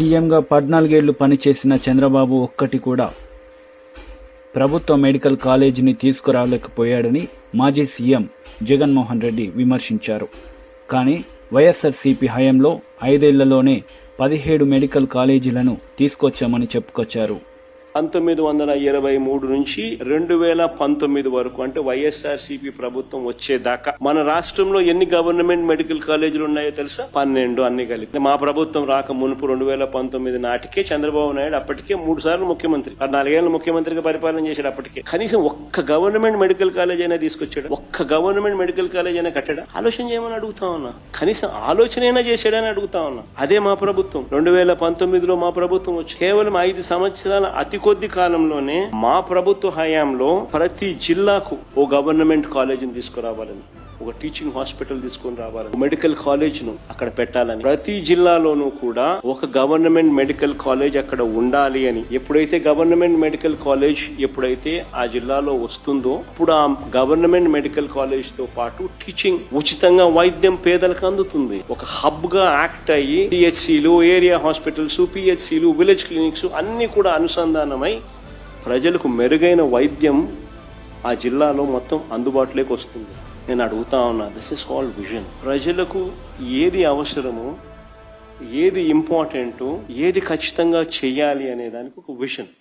సీఎంగా పద్నాలుగేళ్ళు పనిచేసిన చంద్రబాబు ఒక్కటి కూడా ప్రభుత్వ మెడికల్ కాలేజీని తీసుకురాలేకపోయాడని మాజీ సీఎం జగన్మోహన్ రెడ్డి విమర్శించారు. కానీ వైఎస్ఆర్సీపీ హయాంలో ఐదేళ్ళలోనే పదిహేడు మెడికల్ కాలేజీలను తీసుకొచ్చామని చెప్పుకొచ్చారు. పంతొమ్మిది వందల ఇరవై మూడు నుంచి రెండు వేల పంతొమ్మిది వరకు అంటే వైఎస్ఆర్సీపీ ప్రభుత్వం వచ్చేదాకా మన రాష్ట్రంలో ఎన్ని గవర్నమెంట్ మెడికల్ కాలేజీలు ఉన్నాయో తెలుసా? పన్నెండు అన్ని కలిపి. మా ప్రభుత్వం రాక మునుపు రెండు వేల పంతొమ్మిది నాటికే చంద్రబాబు నాయుడు అప్పటికే మూడు సార్లు ముఖ్యమంత్రి. ఆ నాలుగేళ్ళ ముఖ్యమంత్రిగా పరిపాలన చేశాడు అప్పటికే. కనీసం ఒక్క గవర్నమెంట్ మెడికల్ కాలేజ్ అయినా తీసుకొచ్చాడు? ఒక్క గవర్నమెంట్ మెడికల్ కాలేజ్ అయినా కట్టడా? ఆలోచన చేయమని అడుగుతా ఉన్నా. కనీసం ఆలోచన అయినా చేశాడని అడుగుతా ఉన్నా. అదే మా ప్రభుత్వం. రెండు వేల పంతొమ్మిదిలో మా ప్రభుత్వం వచ్చి కేవలం ఐదు సంవత్సరాల అతి కొద్ది కాలంలోనే మా ప్రభుత్వ హయాంలో ప్రతి జిల్లాకు ఓ గవర్నమెంట్ కాలేజీని తీసుకురావాలని. ఒక టీచింగ్ హాస్పిటల్ తీసుకొని రావాలని మెడికల్ కాలేజ్ను అక్కడ పెట్టాలని. ప్రతి జిల్లాలోనూ కూడా ఒక గవర్నమెంట్ మెడికల్ కాలేజ్ అక్కడ ఉండాలి అని. ఎప్పుడైతే గవర్నమెంట్ మెడికల్ కాలేజ్ ఎప్పుడైతే ఆ జిల్లాలో వస్తుందో అప్పుడు ఆ గవర్నమెంట్ మెడికల్ కాలేజ్తో పాటు టీచింగ్ ఉచితంగా వైద్యం పేదలకు అందుతుంది. ఒక హబ్గా యాక్ట్ అయ్యి పిహెచ్సిలు ఏరియా హాస్పిటల్స్ పిహెచ్సిలు విలేజ్ క్లినిక్స్ అన్ని కూడా అనుసంధానమై ప్రజలకు మెరుగైన వైద్యం ఆ జిల్లాలో మొత్తం అందుబాటులోకి వస్తుంది. నేను అడుగుతా ఉన్నా దిస్ ఇస్ కాల్డ్ విజన్ ప్రజలకు ఏది అవసరమో ఏది ఇంపార్టెంట్ ఏది ఖచ్చితంగా చేయాలి అనే దానికి ఒక విజన్